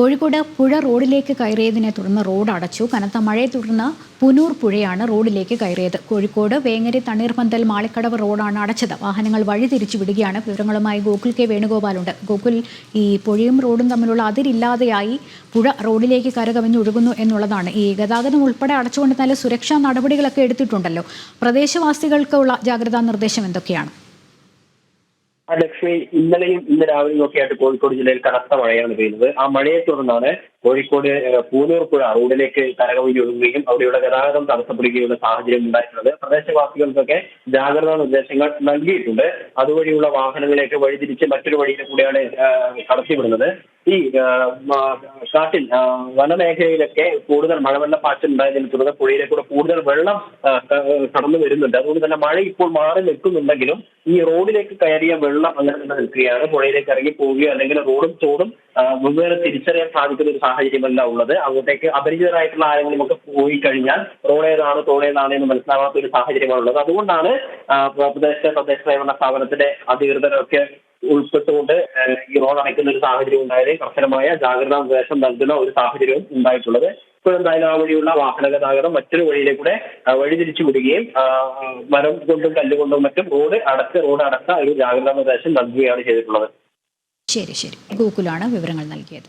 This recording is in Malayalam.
കോഴിക്കോട് പുഴ റോഡിലേക്ക് കയറിയതിനെ തുടർന്ന് റോഡ് അടച്ചു കനത്ത മഴയെ തുടർന്ന് പുനൂർ പുഴയാണ് റോഡിലേക്ക് കയറിയത്. കോഴിക്കോട് വേങ്ങരി തണ്ണീർപന്തൽ മാളിക്കടവ് റോഡാണ് അടച്ചത്. വാഹനങ്ങൾ വഴി തിരിച്ചു വിടുകയാണ്. വിവരങ്ങളുമായി ഗോകുൽ കെ വേണുഗോപാലുണ്ട് ഗോകുൽ ഈ പുഴയും റോഡും തമ്മിലുള്ള അതിരില്ലാതെയായി പുഴ റോഡിലേക്ക് കരകവിഞ്ഞൊഴുകുന്നു എന്നുള്ളതാണ്. ഈ ഗതാഗതം ഉൾപ്പെടെ അടച്ചുകൊണ്ട് നല്ല സുരക്ഷാ നടപടികളൊക്കെ എടുത്തിട്ടുണ്ടല്ലോ. പ്രദേശവാസികൾക്കുള്ള ജാഗ്രതാ നിർദ്ദേശം എന്തൊക്കെയാണ്? ലക്ഷ്മി ഇന്നലെയും ഇന്ന് രാവിലെയും ഒക്കെ ആയിട്ട് കോഴിക്കോട് ജില്ലയിൽ കനത്ത മഴയാണ് പെയ്യുന്നത്. ആ മഴയെ തുടർന്നാണ് കോഴിക്കോട് പൂനൂർ പുഴ റോഡിലേക്ക് കരകവിഞ്ഞ് ഒഴുകുകയും അവിടെയുള്ള ഗതാഗതം തടസ്സപ്പെടുകയുള്ള സാഹചര്യം ഉണ്ടായിട്ടുണ്ട്. പ്രദേശവാസികൾക്കൊക്കെ ജാഗ്രതാ നിർദ്ദേശങ്ങൾ നൽകിയിട്ടുണ്ട്. അതുവഴിയുള്ള വാഹനങ്ങളെയൊക്കെ വഴിതിരിച്ച് മറ്റൊരു വഴിയിലെ കൂടെയാണ് കടത്തിവിടുന്നത്. ഈ കാട്ടിൽ വനമേഖലയിലൊക്കെ കൂടുതൽ മഴവെള്ള പാച്ചൽ ഉണ്ടായതിനെ തുടർന്ന് പുഴയിലേക്കൂടെ കൂടുതൽ വെള്ളം കടന്നു വരുന്നുണ്ട്. അതുകൊണ്ട് തന്നെ മഴ ഇപ്പോൾ മാറി നിൽക്കുന്നുണ്ടെങ്കിലും ഈ റോഡിലേക്ക് കയറിയ വെള്ളം അങ്ങനെ തന്നെ നിൽക്കുകയാണ്. പുഴയിലേക്ക് ഇറങ്ങി പോവുകയോ അല്ലെങ്കിൽ റോഡും തോടും വെവ്വേറെ തിരിച്ചറിയാൻ സാധിക്കുന്ന ഒരു സാഹചര്യമല്ല ഉള്ളത്. അങ്ങോട്ടേക്ക് അപരിചിതരായിട്ടുള്ള ആരെങ്കിലും ഒക്കെ പോയി കഴിഞ്ഞാൽ റോഡ് ഏതാണ് ഏതാണ് എന്ന് മനസ്സിലാവാത്ത ഒരു സാഹചര്യമാണ് ഉള്ളത്. അതുകൊണ്ടാണ് പ്രദേശ തദ്ദേശ സേവന സ്ഥാപനത്തിന്റെ അധികൃതരൊക്കെ ഉൾപ്പെട്ടുകൊണ്ട് ഈ റോഡ് അടയ്ക്കുന്ന ഒരു സാഹചര്യം ഉണ്ടായത് കർശനമായ ജാഗ്രതാ നിർദ്ദേശം നൽകുന്ന ഒരു സാഹചര്യവും ഉണ്ടായിട്ടുള്ളത്. ഇപ്പോൾ എന്തായാലും ആ വഴിയുള്ള വാഹന ഗതാഗതം മറ്റൊരു വഴിയിലേക്കൂടെ വഴിതിരിച്ചു വിടുകയും മരം കൊണ്ടും കല്ലുകൊണ്ടും മറ്റും റോഡ് അടച്ച് റോഡ് അടച്ച ഒരു ജാഗ്രതാ നിർദ്ദേശം നൽകുകയാണ് ചെയ്തിട്ടുള്ളത്. ശരി ശരി. ഗോകുലാണ് വിവരങ്ങൾ നൽകിയത്.